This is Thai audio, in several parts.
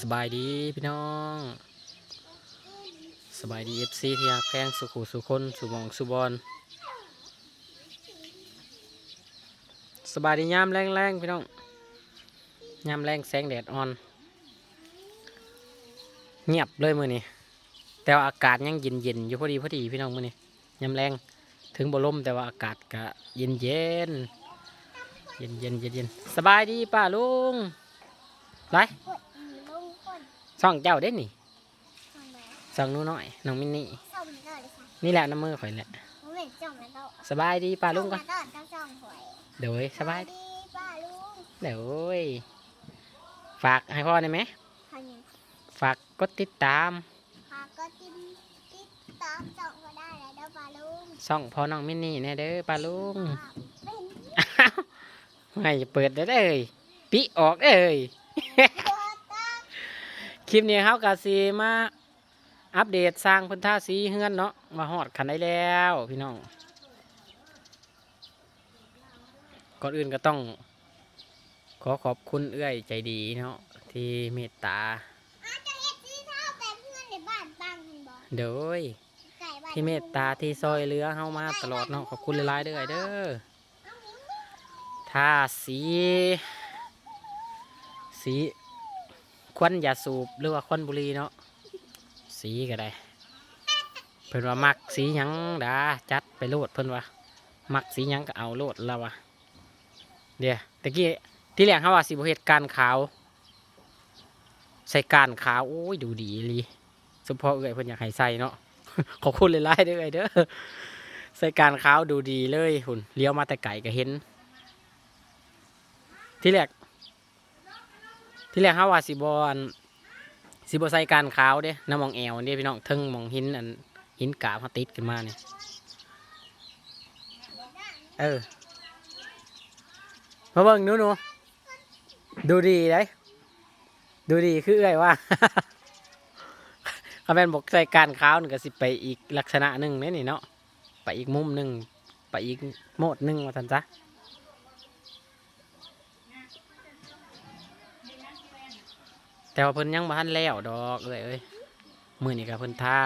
สบายดีพี่น้อง สบายดีเอฟซีที่ฮักแพงสุขุสุคนสุมองสุบอลสบายดียามแรงแรงพี่น้องยามแรงแสงแดดอ่อน เงียบเลยมือนี้แต่ว่าอากาศยังเย็นเย็นอยู่พอดีพอดีพี่น้องมือนี้ยามแรงถึงบ่ลมแต่ว่าอากาศก็เย็นเย็นเย็นเย็นเย็นเย็นสบายดีป้าลุงไร คนช่องเจ้าเด้นี่ทำไมช่องหนู้น้อยน้องมินนี่ส่งเลยค่ะนี่แหละน้ำมือข่อยแหละผมเห็นจ้องมาโตสบายดีป้าลุงก่อนมาโตจ้องจ้องหวยเดี๋ยวเว้ยสบายดีป้าลุงเดี๋ยวเว้ยฝากให้พ่อได้ไหมพันยังฝากกดติดตามพาก็ติมติดตามจ้องก็ได้แล้วเด้อป้าลุงช่องพ่อน้องมินนี่แน่เด้อป้าลุงเป็นไม่เปิดได้อเลยปิออกเอ้ยตัวตั้ง คลิปนี้เขากาซีมาอัปเดตสร้างพื้นท่าสีเฮือนเนาะมาหอดขันได้แล้วพี่น้องก่อนอื่นก็ต้อง ขอขอบคุณเอื้อยใจดีเนาะที่เมตตาเดสีเท้ยไก่ที่เมตตาที่ซอยเหลือเฮามาตลอดเนาะขอบคุณหลายๆเด้อเด้อถ้าสี สี ควันยาสูบหรือว่าควันบุหรีเนาะสีก็ได้ เพิ่นว่ามักสีหยังดาจัดไปโลดเพิ่นว่ามักสีหยังก็เอาโลดแล้ววะเดี๋ยวตะกี้ที่แรกเขาว่าสิบเฮ็ดการขาว ใส่การขาวโอ้ยดูดีลีเฉพาะเอ้ยเพิ่นอยากให้ใส่เนาะขอบคุณหลายๆเด้อเอ้ยเด้อใส่การขาวดูดีเลยหุ่นเลี้ยวมาแต่ไก่ก็เห็น ที่แรก ที่แรกเขาว่าสิบอนสิบใส่การขาวเด้น้ำมองแอวเด้พี่น้องเทึงมองหินอันหินกาบมาติดขึ้นมาเนี่ยเออมาเบิ่งหนูหนูดูดีเลยดูดีคือเอ้ยว่าคำแมนบอกใส่การขาวนี่ก็สิไปอีกลักษณะหนึ่งนี่นี่เนาะไปอีกมุมหนึ่งไปอีกโหมดหนึ่งว่าทันจ้ะ แต่ว่าเพิ่นยังบ่ทันแล้วดอกเอ้ยเอ้ยมือนี่กับเพิ่นทา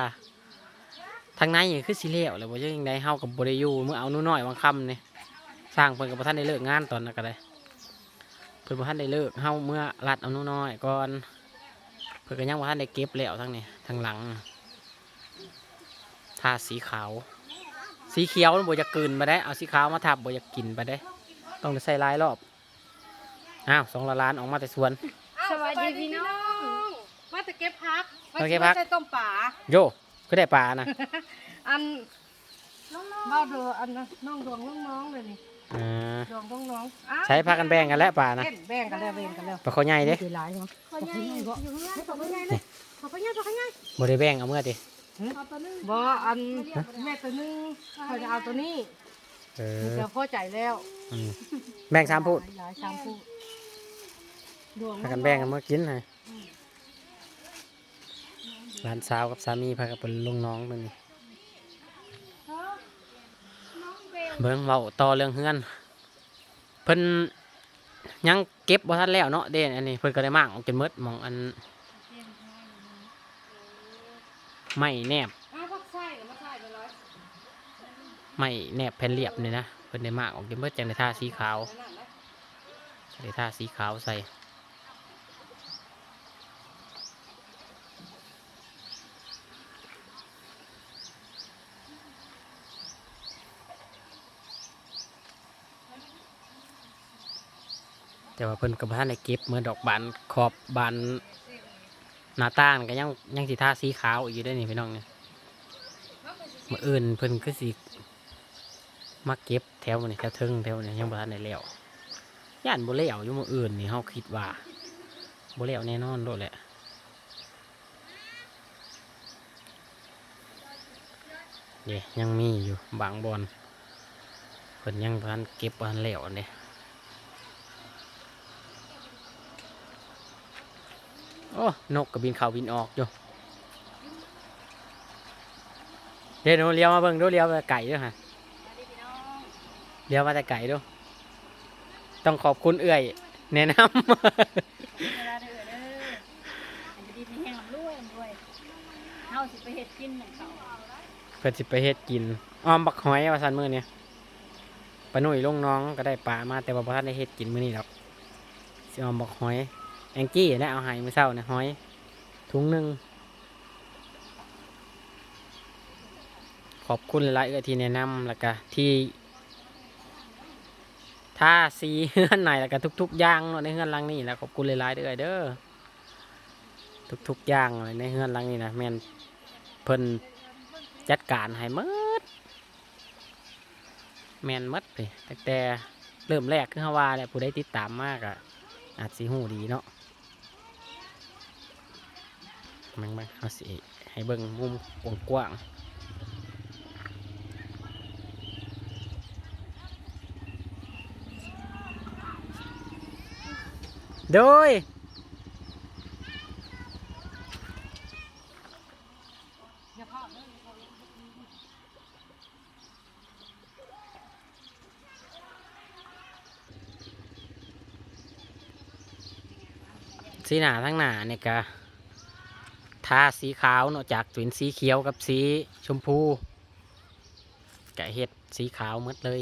ทางในนี่คือสิแล้วเลยบ่ยังไดเฮากับบ่ได้อยู่มื้อเอาหนูน้อยบางคำนี่สร้างเพิ่นก็บ่ทันได้เลิกงานตอนนั้นก็ได้เพิ่นบ่ทันได้เลิกเฮาเมื่อรัดเอาหนูน้อยก่อนเพื่อก็ยังว่ท่านได้เก็บแล้วทั้งนี้ทั้งหลังทาสีขาว สีเขียวบ่จะกลืนไปได้ เอาสีขาวมาทับบ่จะกินไปได้ ต้องใส่ลายรอบ อ้าวสองละล้านออกมาแต่สวน สวัสดีพี่น้อง มาจะเก็บพักมาเก็บผักใส่ต้มป่าโยก็ได้ปลานะ อันบ้าเดืออันน่ะน้องดวงน้องๆเลยนี่อ่าดวงน้องน้องๆอ้าวใช้พากันแบ่งกันแล้วปลานะเล่นแบ่งกันแล้วแบ่งกันแล้วปลาเขาใหญ่เด้คือหลายเนาะคนใหญ่อยู่เงื่อนขอบคุณยายเลยขอบคุณยายขอบคุณยายบ่ได้แบ่งเอาเมื่อติบ่อันแม่ตัวหนึงเขาจะเอาตัวนี้เออเดี๋ยวพ่อใจายแล้วอืมแบ่งสามพูดหลายๆสามพูดดวง พากันแบ่งกันเมื่อกินไงร้านสาวกับสามีพากันเป็นลุงน้องมันนี่เบิ่งเว้าต่อเรื่องเฮือน เพิ่นยังเก็บบ่ทันแล้วเนาะเด่นอันนี้เพิ่นก็ได้มากออกจนหมดหมองอันไม่แนบอ้าวพักใส่หรือไม่ใส่ไปร้อยไม่แนบแผ่นเรียบนี่นะเพิ่นได้มากออกจนหมดจังได้ทาสีขาวนั่นนะได้ทาสีขาวใส่ แต่ว่าเพิ่นก็บ่ทันได้เก็บเมื่อดอกบานขอบบานหน้าต่างก็ยังยังสิทาสีขาวอยู่ได้นี่พี่น้องเนี่ยมื่ออื่นเพิ่นก็สิมาเก็บแถวนี่แถวเทิงแถวนี่ยังบ่ทันได้แล้วย่านบ่แล้วอยู่มื่ออื่นนี่เฮาคิดว่าบ่แล้วแน่นอนโลดแหละเด้ยังมีอยู่บางบอนเพิ่นยังบ่ทันเก็บบ่ทันแล้วอันนี้ อ้นกกับบินเขาบินออกอยู่เดี๋ยวหนูเลี้ยวมาเบิ่งดูเลี้ยวมาแต่ไก่ด้วยฮะเลี้ยวมาแต่ไก่ด้วยต้องขอบคุณเอื่อย แนะนำเฮาสิไปเฮ็ดกินหนึ่งเขาเพื่อสิไปเฮ็ดกินอ้อมบักหอยว่าซั่นมื้อนี้ปาหนุ่ยลงน้องก็ได้ปลามาแต่ว่าบ่ทันได้เฮ็ดกินมื้อนี้หรอกสิอ้อมบักหอย แองจี้ได้เอาให้มื้อเช้านะห้อย ถุงหนึ่งขอบคุณหลายๆเอื้อที่แนะนำแล้วก็ที่ท่าสีเฮือนไหนแล้วก็ทุก ๆ อย่างในเฮือนลังนี้แล้วขอบคุณหลายๆเด้อเด้อทุกๆอย่างในเฮือนลังนี้นะแมนเพิ่นจัดการให้หมดแมนหมดเลยแต่เริ่มแรกคือฮาว่าแหละผู้ได้ติดตามมากอะอาจสิหูดีเนาะ มังมังเอาสิให้เบิ่งมุมกว้างโดยสีหนาทั้งหนาเนี่ยก็ ทาสีขาวเนาะจากเป็นสีเขียวกับสีชมพูกะเฮ็ดสีขาวหมดเลย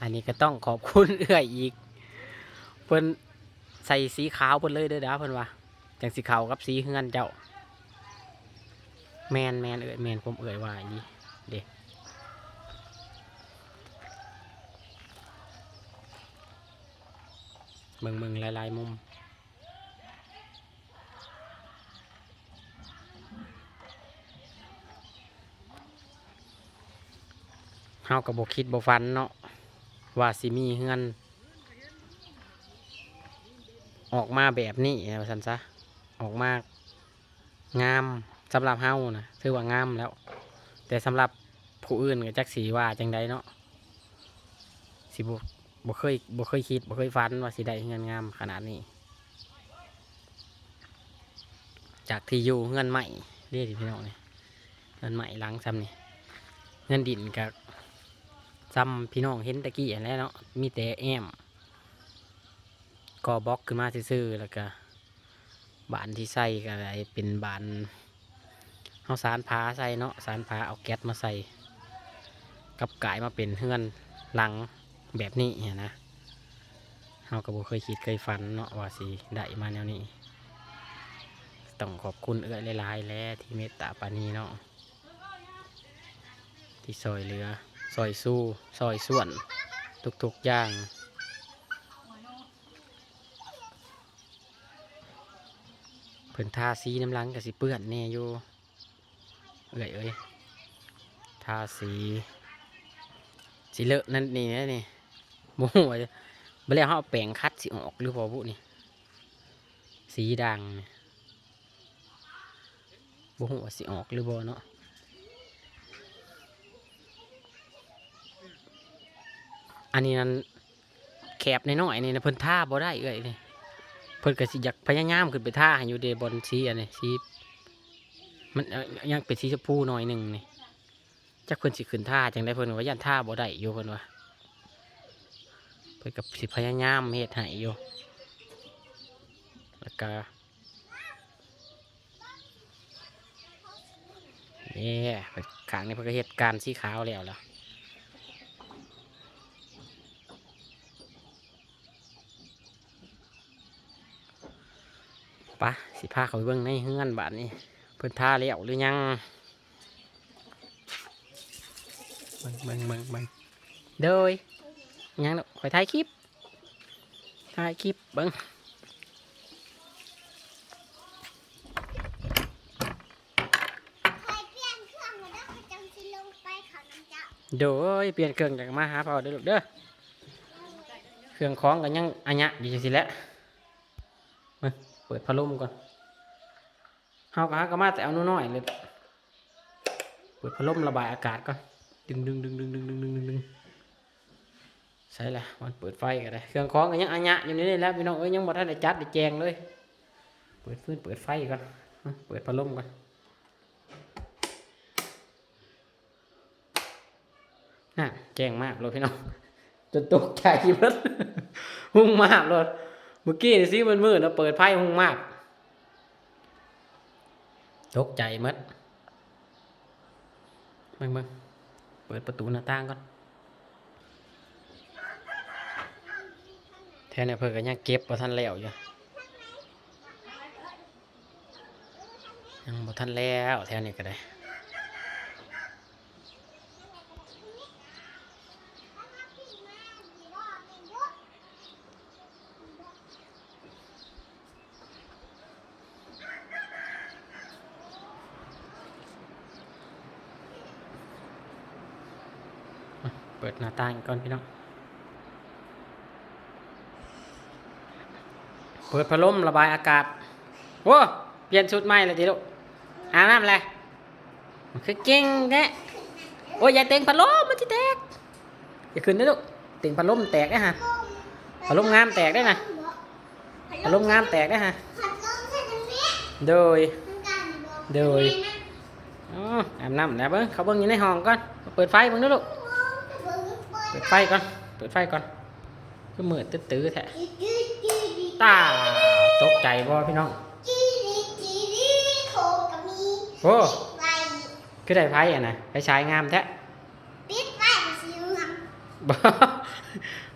อันนี้ก็ต้องขอบคุณเอื้อยอีก เพิ่นใส่สีขาวเพิ่นเลยเด้อดาเพิ่นว่าจังสีขาวกับสีเฮือนเจ้า แมนแมนเอื้อยแมนผมเอื้อยว่าอย่างนี้เด็ เบิ่งเบิ่งหลายๆมุมเฮากับบคิดบ่ฟันเนาะว่าสิมีเฮือน ออกมาแบบนี้ว่าซั่นซะออกมางามสำหรับเฮานะถือว่างามแล้ว แต่สำหรับผู้อื่นก็จักสีว่าจังใดเนาะสิบ่ บ่เคยบ่เคยคิดบ่เคยฝันว่าสิได้เฮือนงามขนาดนี้ จากที่อยู่เฮือนใหม่เรียกพี่น้องนี่เฮือนใหม่หลังซ้ำนี่เฮือนดินกับซ้ำพี่น้องเห็นตะกี้อันแหล้วเนาะมีแต่แอมก็บล็อกขึ้นมาซื่อๆแล้วก็บานที่ใส่ก็อะไรเป็นบานเอาสารพาใส่เนาะสารพาเอาแก๊สมาใส่ กับกลายมาเป็นเฮือนหลัง แบบนี้เห็นนะเราก็บ่เคยคิดเคยฝันเนาะว่าสิได้มาแนวนี้ ต้องขอบคุณเอื้อยหลายๆแล้ที่เมตตาปานีเนาะที่ซอยเหลือซอยสู้ซอยส่วน ทุกๆอย่างเพิ่นทาสีน้ำลังกับสีเปื้อนแน่อยู่เอ้ยเอ้ยทาสีสีเลอะนั่นนี่นี่ะนี่โมโหว่าบ่แล้วเขาเอาแปรงคัดสีออกหรือเปล่บุนี่ สีดังนี่บ่ฮู้ว่าสิออกหรือบ่เนาะอันนี้นั้นแคบในน้อยนี่นะเพิ่นท่าบ่ได้เอ้ยนี่เพิ่นก็สิอยากพยายามขึ้นไปท่าให้อยู่เดบอลสีอันนี้สีมันยังเป็นสีชมพูหน่อยหนึ่งนี่จักเพิ่นสิขึ้นท่าจังได้เพิ่นว่ายันท่าบ่ได้อยู่เพิ่นว่า พิ่นก็สิพยายามเฮ็ดให้อยู่แล้วก็นี่ไปข้างนี้เพิ่นก็เฮ็ดการสีขาวแล้วล่ะปะสิพาเขาไปเบิ่งในเฮือนบาดนี้เพิ่นท่าแล้วหรือยังเบิ่งเบิ่งเบิ่งเบิ่งโดย ยังเนาะคอยถ่ายคลิปถ่ายคลิปเบิ่งคอยเปลี่ยนเครื่องแล้วก็จังสิลงไปเขาน้ำจ้าโดยเปลี่ยนเครื่องจากมาหาพ่อเด้อลูกเด้อเครื่องคล้องกันยังอันยะดีสิแล้วมาเปิดพัดลมก่อนเฮาก็หาก็มาแต่เอาน้อยๆเลยเปิดพัดลมระบายอากาศก่อนดึงดึงดึงดึงดึงดึงดึงดึง ใช่ละมันเปิดไฟก็ได้เครื่องของก็ยังอัญญะอยู่นี่แล้วพี่น้องเอ้ยยังบ่ทันได้จัดได้แจงเลย เปิดฟืนเปิดไฟก่อนเปิดพัดลมก่อนน่ะแจ้งมากเลยพี่น้องจนตกใจเบิดหุ่งมากเลยเมื่อกี้นี่สิมันมืดแล้วเปิดไพ่ห้องมากตกใจมัดเบิ่งเบิ่งเปิดประตูหน้าต่างก่อน แทนเนี่เพิ่นก็ยังเก็บบ่ทันแล้วอยู่ยังบ่ทันแล้วแทนนี่ก็ได้เปิดหน้าต่างก่อนพี่น้อง เปิดพัดลมระบายอากาศโอ้เปลี่ยนชุดใหม่เลยดิลูกอาบน้ำอะไรมันคือเก่งแท้โอ้ยอย่าเต็งพัดลมมันจะแตกอย่าขึ้นนะลูกเต็งพัดลมแตกได้ฮะพัดลมงามแตกได้นะพัดลมงามแตกได้ฮะโดยโดยอ๋ออาบน้ำแล้วเบิ้งเขาเบิ้งอยู่ในห้องก่อนเปิดไฟเบิ้งนะลูกเปิดไฟก่อนเปิดไฟก่อนก็มืดตื้อๆแท้ ตาตกใจบ่พี่น้องจีรีจีรีโคกับมีโอ้ไฟคือได้ไฟอะนะไฟฉายงามแท้ปิดไฟสีเหลืองบ่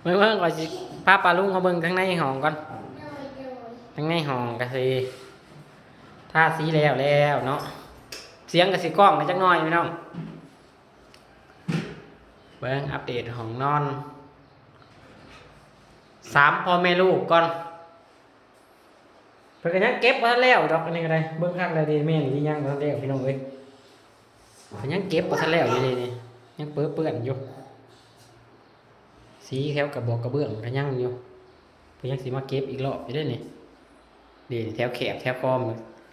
เบิ่งเบิ่งก่อนสิพาปลาลุงเขาเบิ่งข้างในห้องก่อนโดยโดยข้างในห้องก็สิทาสีแล้วแล้วเนาะเสียงก็สิกล้องในจักหน่อยพี่น้องเบิ่งอัปเดตห้องนอนสามพ่อแม่ลูกก่อน เพิ่นก็ยังเก็บบ่ทันแล้วดอกอันนี้ก็ได้เบิ่งคักเลยเด้แม่นอีหยังบ่ทันแล้วพี่น้องเอ้ยเพิ่นยังเก็บบ่ทันแล้วอยู่เด้นี่ยังเปื้อเปื้อนอยู่สีแถวกระบอกกระเบื้องก็ยังอยู่เพิ่นยังสิมาเก็บอีกรอบอยู่เด้นี่ดีแถวแคบแถวคอม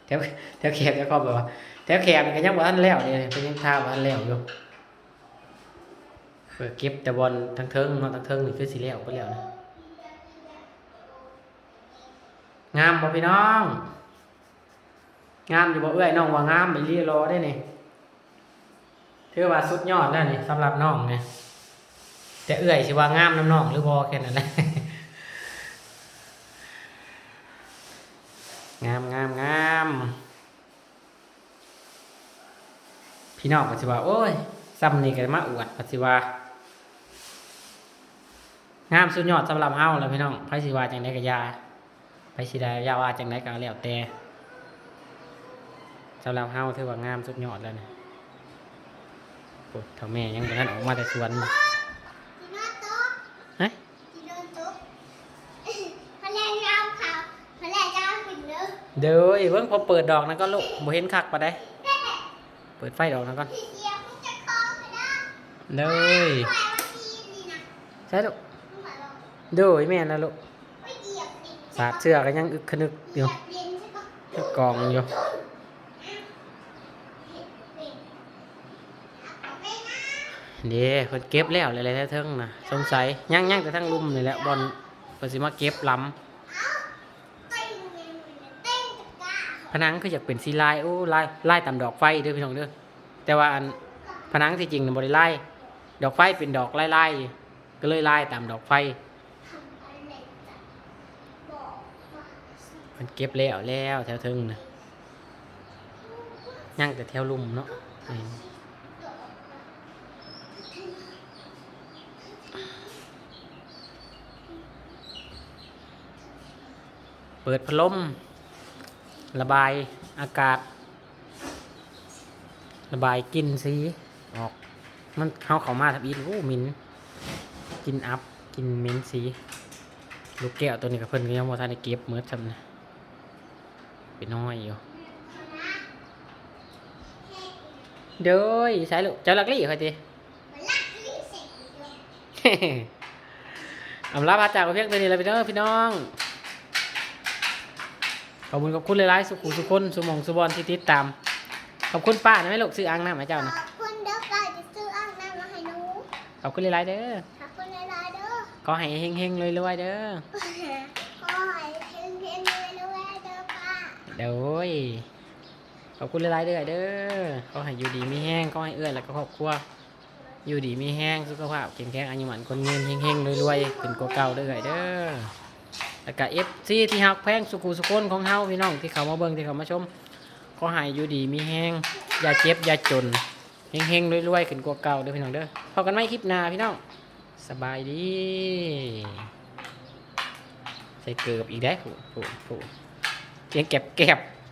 แถวแถวแคบแถวคอมแบบว่าแถวแคบนี่ก็ยังบ่ทันแล้วเด้เพิ่นยังท่าบ่ทันแล้วอยู่เปิดเก็บแต่บอลทั้งเทิงเนาะทั้งเทิงนี่คือสิแล้วไปแล้วนะ งามบ่พี่น้อง งามอยู่บ่เอ้ยน้องว่างามไปเรียรอได้นี่ถือว่าสุดยอดแล้วนี่สำหรับน้องเนี่ยแต่เอื่อยสิว่างามน้ำน้องหรือบ่แค่นั้นแหละงามงามงามพี่น้องก็สิว่าโอ้ยซ้ำนี่ก็มาอวดก็สิว่างามสุดยอดสำหรับเฮาแล้วพี่น้องไผสิว่าจังไดก็อยา สิได้อยาว่าจังไดก็แล้วแต่สำหรับเฮาถือว่างามสุดยอดแล้วนี่โอ้ยเท่าแม่ยังบ่ทันออกมาแต่สวนจีน่าโต๊ะเฮ้ยจีโดนโต๊ะพะแรงยาวขาวพะแรงยาวปิ่นเนื้อเดี๋ยวอีเบิ่งพอเปิดดอกนะก็ลูกบ่เห็นคักปะได้ เปิดไฟดอกนะก่อนพี่เดียวมันจะคล้องไปได้เด้ยไฟมันดีนี่นะใช่ลูกมันหมายว่าเด้ยแม่นนะลูก สาดเสื้อก็ยังอึกขนึกอยู่ยบดินใช่ปะยังกองอยู่เด้เพิ่นเก็บแล้วหลายๆเทิงนะสงสัยยังยังแต่ทั้งลุ่มนี่แหละบอลเพิ่นสิมาเก็บล้เต้นเงินเต้นตะกร้าำผนังคืออยากเป็นสีลายโอ้ลายลายตามดอกไฟเด้อพี่น้องเด้อแต่ว่าอันผนังที่จริงน่ะบ่ได้ลายดอกไฟเป็นดอกลายๆก็เลยลายตามดอกไฟ ทำอะไรจะบอกว่า เพิ่นเก็บแล้วแล้วแถวเทิงนะยังแต่แถวลุมเนาะอืมเปิดพัดลม ระบายอากาศ ระบายกลินสีออก มันเข้าเขามาทับอีนโอ้หมินกลินอัพกลินเหมินสี ลูกแก้วตัวนี้กับเพิ่นก็ยังบ่ทันได้เก็บเมือจำนะ เป็นน้อยอยู่เด้ยใช่ลูกเจ้าลักลี่ค่อยติมันลักลิ้นเสร็จอยู่อำลาพาจากกับเพียงตัวนี้เลยพี่น้องพี่น้องขอบคุณขอบคุณหลายๆสุขุสุคนสุหมองสุบอลที่ติดตาม ขอบคุณป้านะแม่ลูกซื้ออ่างน้ำให้เจ้านะขอบคุณเด้อไก่จะซื้ออ่างน้ำมาให้หนูขอบคุณหลายๆเด้อขอบคุณหลายๆเด้อขอให้เฮงๆรวยๆเด้อ ขอให้เพลงเพลงเลยนะแม่เด้อป้า เดี๋ยวโอ้ยขอบคุณหลายๆเด้อเด้อขอให้อยู่ดีมีแห้งขอให้เอื้อแล้วก็ครอบครัวอยู่ดีมีแห้งสุขภาพแข็งแรงอายุมันคนเงินเฮงๆรวยๆเป็นกว่าเก่าเด้อเด้อแล้วก็เอฟซีที่ฮักแพงสุขุสุคนของเฮาพี่น้องที่เขามาเบิ่งที่เขามาชมขอให้อยู่ดีมีแห้งอย่าเจ็บอย่าจนเฮงๆรวยๆขึ้นกว่าเก่าเด้อพี่น้องเด้อพบกันใหม่คลิปหน้าพี่น้องสบายดี ใส่เกือบอีกได้ผู้ผู้ผู้ เสียงแก็บ